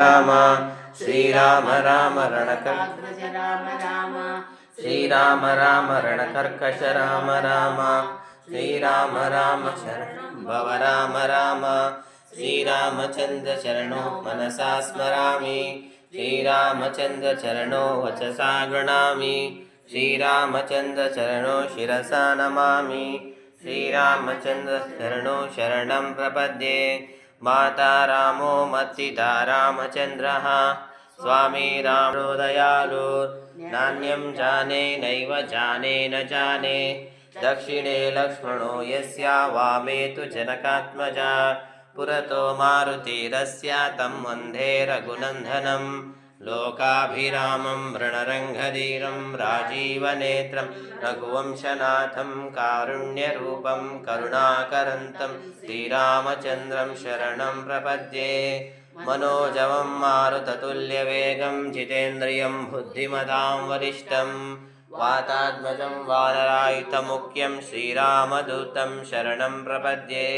राम श्रीराम राम रणकर्कश राम राम श्रीराम राम रणकर्कश राम राम श्रीराम राम शरणं भव राम राम श्रीरामचन्द्रचरणो मनसा स्मरामि श्रीरामचन्द्रचरणो वचसा गृणामि श्रीरामचन्द्रचरणो शिरसा नमामि श्रीरामचन्द्रचरणो शरणं प्रपद्ये माता रामो मत्सिता रामचन्द्रः। स्वामी रामोदयालुर्नान्यं जाने नैव जाने न जाने। दक्षिणे लक्ष्मणो यस्या वामे तु जनकात्मजा। पुरतो मारुतिरस्या तं वन्दे रघुनन्दनम्। लोकाभिरामं रणरङ्गधीरं राजीवनेत्रं रघुवंशनाथं कारुण्यरूपं करुणाकरन्तं श्रीरामचन्द्रं शरणं प्रपद्ये मनोजवं मारुततुल्यवेगं जितेन्द्रियं बुद्धिमतां वरिष्ठं वातात्मजं वानरायुतमुख्यं श्रीरामदूतं शरणं प्रपद्ये